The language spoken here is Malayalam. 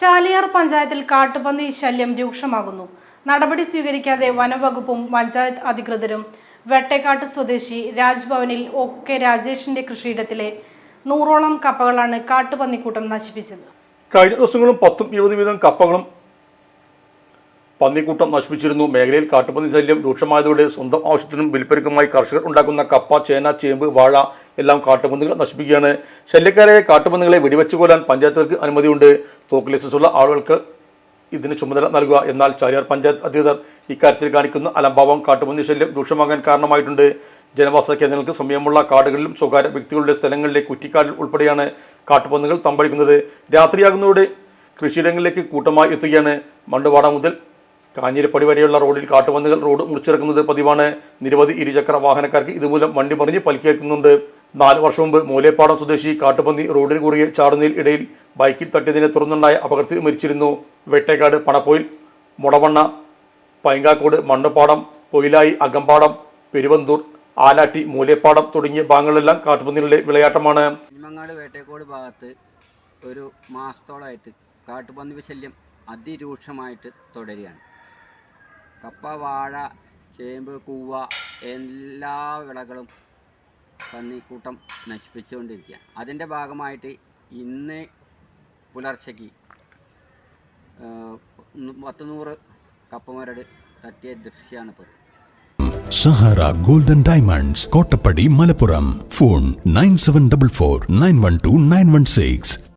ചാലിയാർ പഞ്ചായത്തിൽ കാട്ടുപന്നി ശല്യം രൂക്ഷമാകുന്നു. നടപടി സ്വീകരിക്കാതെ വനവകുപ്പും പഞ്ചായത്ത് അധികൃതരും വെട്ടേക്കാട്ട് സ്വദേശി രാജ്ഭവനിൽ ഒ കെ രാജേഷിന്റെ കൃഷിയിടത്തിലെ നൂറോളം കപ്പകളാണ് കാട്ടുപന്നിക്കൂട്ടം നശിപ്പിച്ചത്. കഴിഞ്ഞ ദിവസങ്ങളും പത്തും ഇരുപത് വീതം കപ്പകളും പന്നിക്കൂട്ടം നശിപ്പിച്ചിരുന്നു. മേഖലയിൽ കാട്ടുപന്നി ശല്യം രൂക്ഷമായതോടെ സ്വന്തം ആവശ്യത്തിനും വിൽപ്പനക്കുമായി കർഷകർ ഉണ്ടാക്കുന്ന കപ്പ ചേന ചേമ്പ് വാഴ എല്ലാം കാട്ടുപന്നികൾ നശിപ്പിക്കുകയാണ്. ശല്യക്കാരായ കാട്ടുപന്നികളെ വെടിവെച്ചു കൊല്ലാൻ പഞ്ചായത്തുകൾക്ക് അനുമതിയുണ്ട്. തോക്ക് ലൈസൻസുള്ള ആളുകൾക്ക് ഇതിന് ചുമതല നൽകുക. എന്നാൽ ചാലിയാർ പഞ്ചായത്ത് അധികൃതർ ഇക്കാര്യത്തിൽ കാണിക്കുന്ന അലംഭാവം കാട്ടുപന്നി ശല്യം രൂക്ഷമാകാൻ കാരണമായിട്ടുണ്ട്. ജനവാസ കേന്ദ്രങ്ങൾക്ക് സമയമുള്ള കാടുകളിലും സ്വകാര്യ വ്യക്തികളുടെ സ്ഥലങ്ങളിലെ കുറ്റിക്കാടിൽ ഉൾപ്പെടെയാണ് കാട്ടുപന്നികൾ തമ്പടിക്കുന്നത്. രാത്രിയാകുന്നതോടെ കൃഷിയിടങ്ങളിലേക്ക് കൂട്ടമായി എത്തുകയാണ്. മണ്ടുവാട മുതൽ കാഞ്ഞിരപ്പടി വരെയുള്ള റോഡിൽ കാട്ടുപന്നികൾ റോഡ് മുറിച്ചിറക്കുന്നത് പതിവാണ്. നിരവധി ഇരുചക്ര വാഹനക്കാർക്ക് ഇതുമൂലം വണ്ടി മറിഞ്ഞ് പരിക്കേൽക്കുന്നുണ്ട് നാല് വർഷം മുമ്പ് മൂലേപ്പാടം സ്വദേശി കാട്ടുപന്നി റോഡിന് കുറുകെ ചാടുന്നതിൽ ഇടയിൽ ബൈക്കിൽ തട്ടിയതിനെ തുടർന്നുണ്ടായ അപകടത്തിൽ മരിച്ചിരുന്നു വെട്ടേക്കാട് പണപ്പൊയിൽ മുടവണ്ണ പൈങ്കാക്കോട് മണ്ണപ്പാടം പൊയിലായി അകമ്പാടം പെരുവന്തൂർ ആലാട്ടി മൂലേപ്പാടം തുടങ്ങിയ ഭാഗങ്ങളിലെല്ലാം കാട്ടുപന്നികളുടെ വിളയാട്ടമാണ്. വേട്ടേക്കോട് ഭാഗത്ത് ഒരു മാസത്തോളമായിട്ട് കാട്ടുപന്നി ശല്യം അതിരൂക്ഷമായിട്ട് തുടരുകയാണ്. കപ്പ വാഴ ചേമ്പ് കൂവ എല്ലാ വിളകളും പന്നിക്കൂട്ടം നശിപ്പിച്ചുകൊണ്ടിരിക്കുക അതിന്റെ ഭാഗമായിട്ട് ഇന്ന് പുലർച്ചയ്ക്ക് പത്ത് നൂറ് കപ്പമരട് തട്ടിയ ദൃശ്യമാണ് ദൃശ്യമാണിപ്പോൾ Sahara golden diamonds Kottappadi Malappuram. Phone nine seven double four nine one two nine one six.